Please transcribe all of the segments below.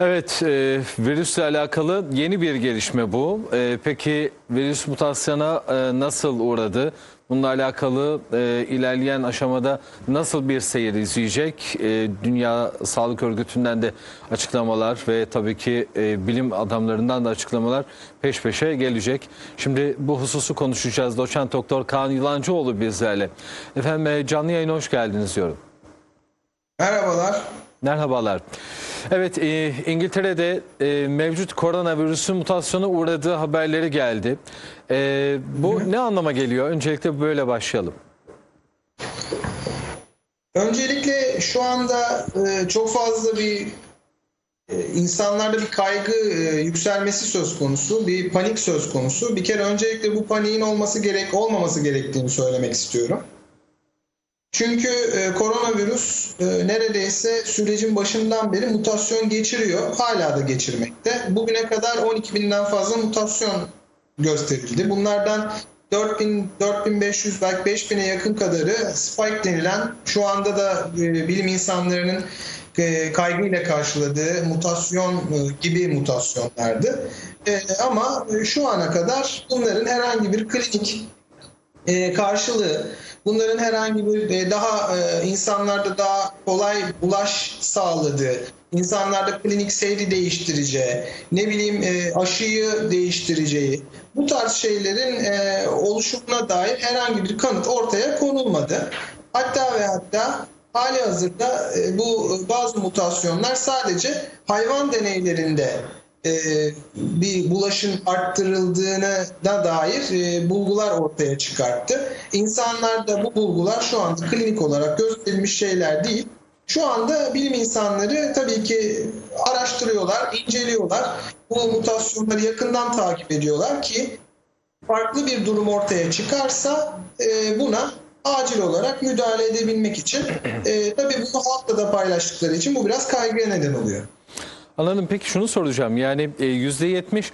Evet, e, virüsle alakalı yeni bir gelişme bu. E, peki virüs mutasyona e, nasıl uğradı? Bununla alakalı e, ilerleyen aşamada nasıl bir seyir izleyecek? E, Dünya Sağlık Örgütü'nden de açıklamalar ve tabii ki e, bilim adamlarından da açıklamalar peş peşe gelecek. Şimdi bu hususu konuşacağız. Doçent Doktor Kaan Yılancıoğlu bizlerle. Efendim e, canlı yayına hoş geldiniz diyorum. Merhabalar. Merhabalar. Evet, e, İngiltere'de e, mevcut koronavirüsün mutasyona uğradığı haberleri geldi. E, bu ne anlama geliyor? Öncelikle böyle başlayalım. Öncelikle şu anda e, çok fazla bir e, insanlarda bir kaygı e, yükselmesi söz konusu, bir panik söz konusu. Bir kere öncelikle bu paniğin olması gerek olmaması gerektiğini söylemek istiyorum. Çünkü e, koronavirüs e, neredeyse sürecin başından beri mutasyon geçiriyor. Hala da geçirmekte. Bugüne kadar 12 binden fazla mutasyon gösterildi. Bunlardan 4000, 4500 belki 5000'e yakın kadarı spike denilen şu anda da e, bilim insanlarının e, kaygıyla karşıladığı mutasyon e, gibi mutasyonlardı. E, ama şu ana kadar bunların herhangi bir klinik karşılığı bunların herhangi bir e, daha e, insanlarda daha kolay bulaş sağladığı, insanlarda klinik seyri değiştireceği, ne bileyim e, aşıyı değiştireceği bu tarz şeylerin oluşumuna dair herhangi bir kanıt ortaya konulmadı. Hatta ve hatta hali hazırda bu bazı mutasyonlar sadece hayvan deneylerinde e, bir bulaşın arttırıldığına da dair e, bulgular ortaya çıkarttı. İnsanlarda bu bulgular şu anda klinik olarak gösterilmiş şeyler değil. Şu anda bilim insanları tabii ki araştırıyorlar, inceliyorlar. Bu mutasyonları yakından takip ediyorlar ki farklı bir durum ortaya çıkarsa e, buna acil olarak müdahale edebilmek için e, tabii bunu halkla da paylaştıkları için bu biraz kaygıya neden oluyor. Anladım. Peki şunu soracağım. Yani e, %70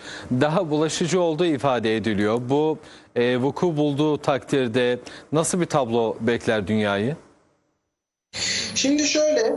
daha bulaşıcı olduğu ifade ediliyor. Bu e, vuku bulduğu takdirde nasıl bir tablo bekler dünyayı? Şimdi şöyle,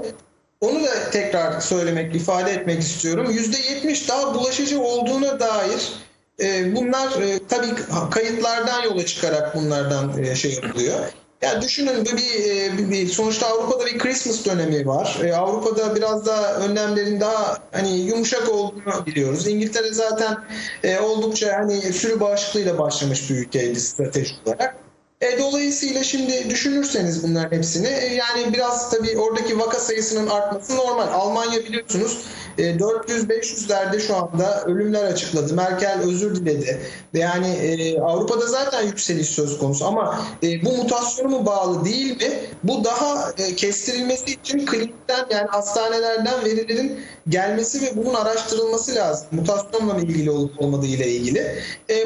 onu da tekrar söylemek, ifade etmek istiyorum. %70 daha bulaşıcı olduğuna dair e, bunlar e, tabii kayıtlardan yola çıkarak bunlardan e, şey yapılıyor. Ya düşünün bir, e, bir, bir sonuçta Avrupa'da bir Christmas dönemi var. E, Avrupa'da biraz daha önlemlerin daha hani yumuşak olduğunu biliyoruz. İngiltere zaten e, oldukça hani sürü bağışıklığıyla başlamış bir ülkeydi strateji olarak. E, dolayısıyla şimdi düşünürseniz bunların hepsini e, yani biraz tabii oradaki vaka sayısının artması normal. Almanya biliyorsunuz e, 400-500'lerde şu anda ölümler açıkladı. Merkel özür diledi. Yani e, Avrupa'da zaten yükseliş söz konusu ama e, bu mutasyonu mu bağlı değil mi? Bu daha e, kestirilmesi için klinikten yani hastanelerden verilerin gelmesi ve bunun araştırılması lazım. Mutasyonla ilgili olup olmadığı ile ilgili.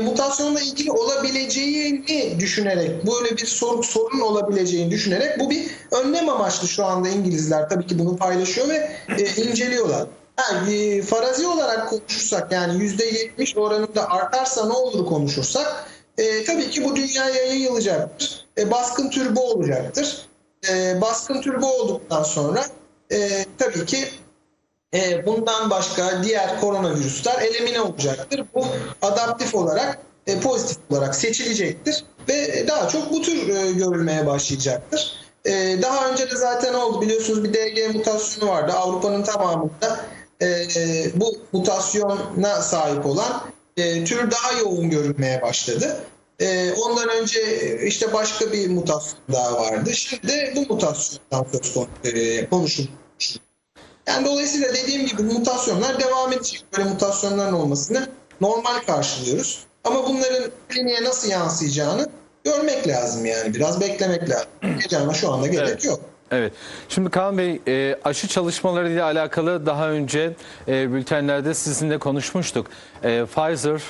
Mutasyonla ilgili olabileceğini düşünerek böyle bir sorun, olabileceğini düşünerek bu bir önlem amaçlı şu anda İngilizler tabii ki bunu paylaşıyor ve inceliyorlar. Yani, e, farazi olarak konuşursak yani %70 oranında artarsa ne olur konuşursak e, tabii ki bu dünyaya yayılacaktır. E, baskın tür bu olacaktır. E, baskın tür bu olduktan sonra e, tabii ki e, bundan başka diğer koronavirüsler elimine olacaktır. Bu adaptif olarak e, pozitif olarak seçilecektir ve daha çok bu tür e, görülmeye başlayacaktır. E, daha önce de zaten oldu biliyorsunuz bir DG mutasyonu vardı Avrupa'nın tamamında e, bu mutasyona sahip olan e, tür daha yoğun görülmeye başladı. E, ondan önce işte başka bir mutasyon daha vardı. Şimdi bu mutasyondan söz konusu e, konuşulmuş. Yani dolayısıyla dediğim gibi mutasyonlar devam edecek. Böyle mutasyonların olmasını normal karşılıyoruz. Ama bunların kliniğe nasıl yansıyacağını görmek lazım yani. Biraz beklemek lazım. Heyecanla şu anda gerek Evet. yok. Evet. Şimdi Kaan Bey e, aşı çalışmaları ile alakalı daha önce e, bültenlerde sizinle konuşmuştuk. E, Pfizer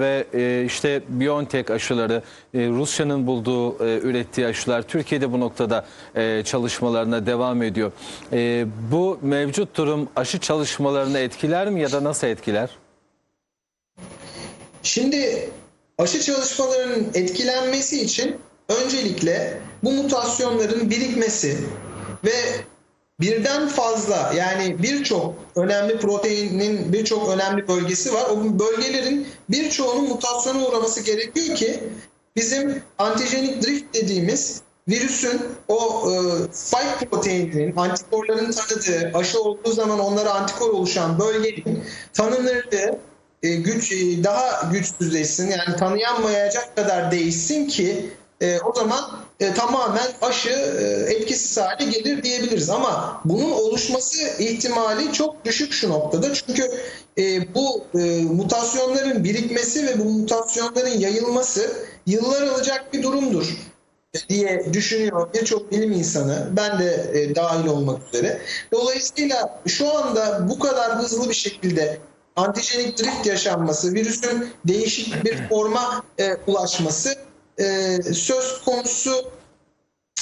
ve işte BioNTech aşıları, Rusya'nın bulduğu, ürettiği aşılar Türkiye'de bu noktada çalışmalarına devam ediyor. Bu mevcut durum aşı çalışmalarını etkiler mi ya da nasıl etkiler? Şimdi aşı çalışmalarının etkilenmesi için öncelikle bu mutasyonların birikmesi ve birden fazla yani birçok önemli proteinin birçok önemli bölgesi var. O bölgelerin birçoğunun mutasyona uğraması gerekiyor ki bizim antijenik drift dediğimiz virüsün o e, spike proteininin antikorların tanıdığı, aşı olduğu zaman onlara antikor oluşan bölgenin tanınırlığı e, güç e, daha güçsüzleşsin yani tanıyanmayacak kadar değişsin ki e, o zaman e, tamamen aşı e, etkisiz hale gelir diyebiliriz. Ama bunun oluşması ihtimali çok düşük şu noktada. Çünkü e, bu e, mutasyonların birikmesi ve bu mutasyonların yayılması yıllar alacak bir durumdur diye düşünüyor birçok bilim insanı. Ben de e, dahil olmak üzere. Dolayısıyla şu anda bu kadar hızlı bir şekilde antijenik drift yaşanması, virüsün değişik bir forma e, ulaşması e, söz konusu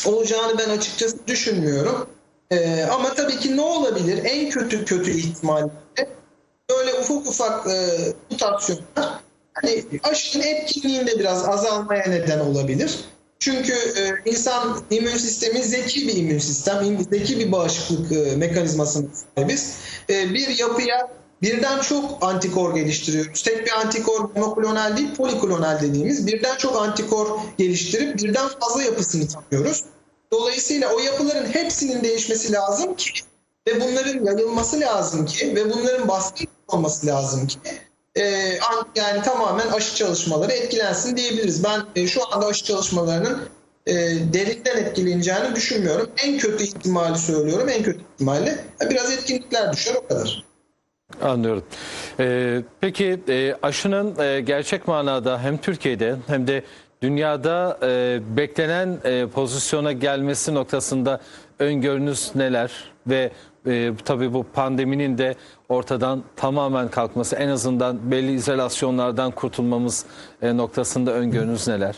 olacağını ben açıkçası düşünmüyorum. E, ama tabii ki ne olabilir? En kötü kötü ihtimalle böyle ufak ufak e, mutasyonlar hani aşının etkinliğinde biraz azalmaya neden olabilir. Çünkü e, insan immün sistemi zeki bir immün sistem, zeki bir bağışıklık e, mekanizmasına sahibiz. E, bir yapıya birden çok antikor geliştiriyoruz. Tek bir antikor monoklonal değil, poliklonal dediğimiz birden çok antikor geliştirip birden fazla yapısını tanıyoruz. Dolayısıyla o yapıların hepsinin değişmesi lazım ki ve bunların yayılması lazım ki ve bunların baskı olması lazım ki e, an- yani tamamen aşı çalışmaları etkilensin diyebiliriz. Ben e, şu anda aşı çalışmalarının e, derinden etkileneceğini düşünmüyorum. En kötü ihtimali söylüyorum. En kötü ihtimalle biraz etkinlikler düşer o kadar. Anlıyorum. Ee, peki e, aşının e, gerçek manada hem Türkiye'de hem de dünyada e, beklenen e, pozisyona gelmesi noktasında öngörünüz neler? Ve e, tabii bu pandeminin de ortadan tamamen kalkması en azından belli izolasyonlardan kurtulmamız e, noktasında öngörünüz neler?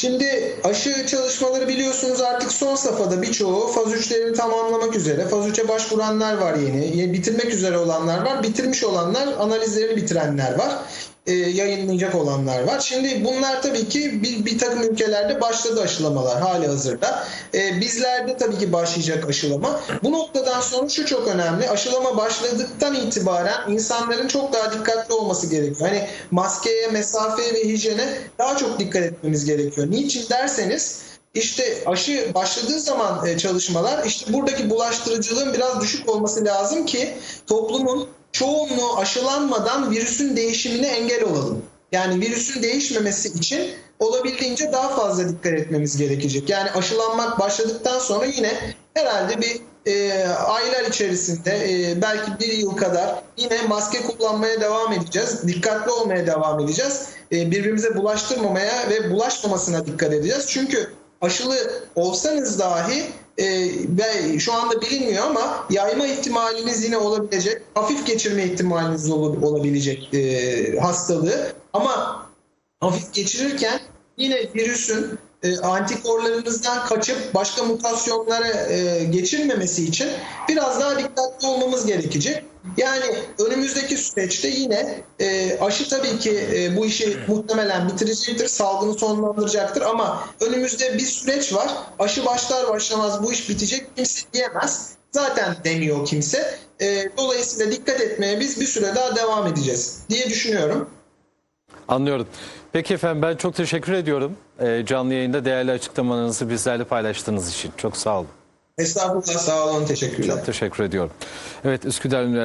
Şimdi aşı çalışmaları biliyorsunuz artık son safhada birçoğu faz 3'lerini tamamlamak üzere. Faz 3'e başvuranlar var yeni. Bitirmek üzere olanlar var. Bitirmiş olanlar, analizlerini bitirenler var. E, yayınlayacak olanlar var. Şimdi bunlar tabii ki bir, bir takım ülkelerde başladı aşılamalar hali hazırda. E, bizlerde tabii ki başlayacak aşılama. Bu noktadan sonra şu çok önemli. Aşılama başladıktan itibaren insanların çok daha dikkatli olması gerekiyor. Hani maskeye, mesafeye ve hijyene daha çok dikkat etmemiz gerekiyor. Niçin derseniz işte aşı başladığı zaman e, çalışmalar işte buradaki bulaştırıcılığın biraz düşük olması lazım ki toplumun çoğunluğu aşılanmadan virüsün değişimine engel olalım. Yani virüsün değişmemesi için olabildiğince daha fazla dikkat etmemiz gerekecek. Yani aşılanmak başladıktan sonra yine herhalde bir e, aylar içerisinde e, belki bir yıl kadar yine maske kullanmaya devam edeceğiz. Dikkatli olmaya devam edeceğiz. E, birbirimize bulaştırmamaya ve bulaşmamasına dikkat edeceğiz. Çünkü aşılı olsanız dahi e, ve şu anda bilinmiyor ama yayma ihtimaliniz yine olabilecek, hafif geçirme ihtimaliniz ol- olabilecek e, hastalığı. Ama hafif geçirirken yine virüsün e, antikorlarınızdan kaçıp başka mutasyonlara e, geçirmemesi için biraz daha dikkatli olmamız gerekecek. Yani önümüzdeki süreçte yine e, aşı tabii ki e, bu işi muhtemelen bitirecektir, salgını sonlandıracaktır ama önümüzde bir süreç var. Aşı başlar başlamaz bu iş bitecek kimse diyemez. Zaten demiyor kimse. E, dolayısıyla dikkat etmeye biz bir süre daha devam edeceğiz diye düşünüyorum. Anlıyorum. Peki efendim ben çok teşekkür ediyorum. E, canlı yayında değerli açıklamalarınızı bizlerle paylaştığınız için. Çok sağ olun. Estağfurullah sağ olun teşekkürler. Çok teşekkür ediyorum. Evet Üsküdar Üniversitesi